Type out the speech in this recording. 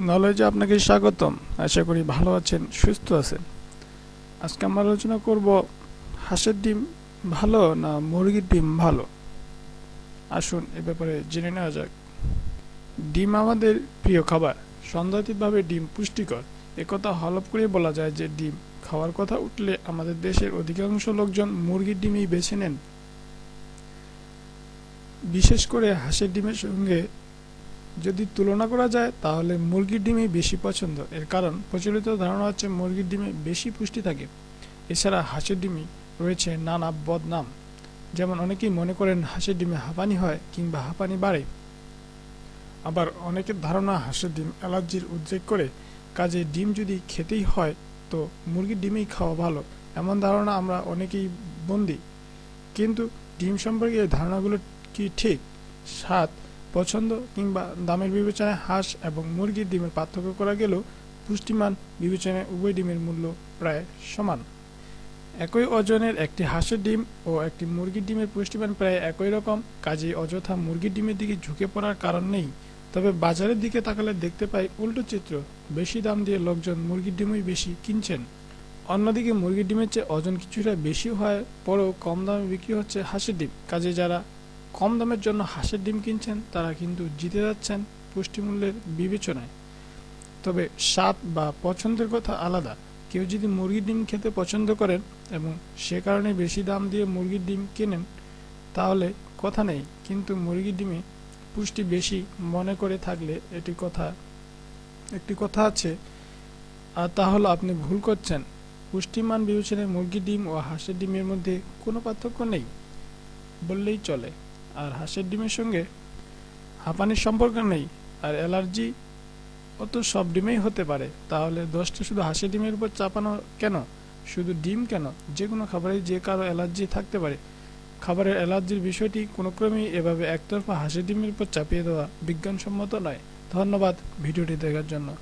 নলেজে আপনাকে স্বাগতম। আশা করি ভালো আছেন, সুস্থ আছেন। আজকে আমরা আলোচনা করব, হাঁসের ডিম ভালো না মুরগির ডিম ভালো? আসুন এ ব্যাপারে জেনে নেওয়া যাক। ডিম আমাদের প্রিয় খাবার। সন্দেহাতীতভাবে ডিম পুষ্টিকর। একথা হলপ করে বলা যায় যে, ডিম খাওয়ার কথা উঠলে আমাদের দেশের অধিকাংশ লোকজন মুরগির ডিমই বেছে নেন। বিশেষ করে হাঁসের ডিমের সঙ্গে যদি তুলনা করা যায়, তাহলে মুরগির ডিমই বেশি পছন্দ। এর কারণ, প্রচলিত ধারণা হচ্ছে মুরগির ডিমে বেশি পুষ্টি থাকে। এছাড়া হাঁসের ডিমে রয়েছে নানা বদনাম। যেমন অনেকেই মনে করেন হাঁসের ডিমে হাঁপানি হয় কিংবা হাঁপানি বাড়ে। আবার অনেকের ধারণা হাঁসের ডিম অ্যালার্জির উদ্রেক করে। কাজে ডিম যদি খেতেই হয়, তো মুরগির ডিমেই খাওয়া ভালো, এমন ধারণা আমরা অনেকেই বন্দি। কিন্তু ডিম সম্পর্কে এই ধারণাগুলো কি ঠিক? স্বাদ পছন্দ কিংবা দামের বিবেচনায় হাঁস এবং মুরগির ডিমের পার্থক্য করা গেলেও পুষ্টিমান বিবেচনায় উভয় ডিমের মূল্য প্রায় সমান। একই ওজনের একটি হাঁসের ডিম ও একটি মুরগির ডিমের পুষ্টিমান প্রায় একই রকম, কাজেই অযথা মুরগির ডিমের দিকে ঝুঁকে পড়ার কারণ নেই। তবে বাজারের দিকে তাকালে দেখতে পাই উল্টো চিত্র, বেশি দাম দিয়ে লোকজন মুরগির ডিমই বেশি কিনছেন। অন্যদিকে মুরগির ডিমের চেয়ে ওজন কিছুটা বেশি হয়, পরেও কম দামে বিক্রি হচ্ছে হাঁসের ডিম। কাজে যারা কম দামের জন্য হাঁসের ডিম কিনছেন, তারা কিন্তু জিতে যাচ্ছেন পুষ্টিমূল্যের বিবেচনায়। তবে স্বাদ বা পছন্দের কথা আলাদা। কেউ যদি মুরগির ডিম খেতে পছন্দ করেন এবং সে কারণে বেশি দাম দিয়ে মুরগির ডিম কেনেন, তাহলে কথা নেই, কিন্তু মুরগির ডিমে পুষ্টি বেশি মনে করে থাকলে এটি কথা, একটি কথা আছে। আর তা হলো আপনি ভুল করছেন। পুষ্টিমান বিবেচনায় মুরগির ডিম ও হাঁসের ডিমের মধ্যে কোনো পার্থক্য নেই, বললেই চলে। আর হাঁসের ডিমের সঙ্গে হাঁপানির সম্পর্ক নেই আর অ্যালার্জি ও তো সব ডিমেই হতে পারে। তাহলে দোষটা শুধু হাঁসের ডিমের উপর চাপানো কেন? শুধু ডিম কেন? যে কোনো খাবারে যে কারও অ্যালার্জি থাকতে পারে। খাবারের অ্যালার্জির বিষয়টি কোনো ক্রমেই এভাবে একতরফা হাঁসের ডিমের উপর চাপিয়ে দেওয়া বিজ্ঞানসম্মত নয়। ধন্যবাদ ভিডিওটি দেখার জন্য।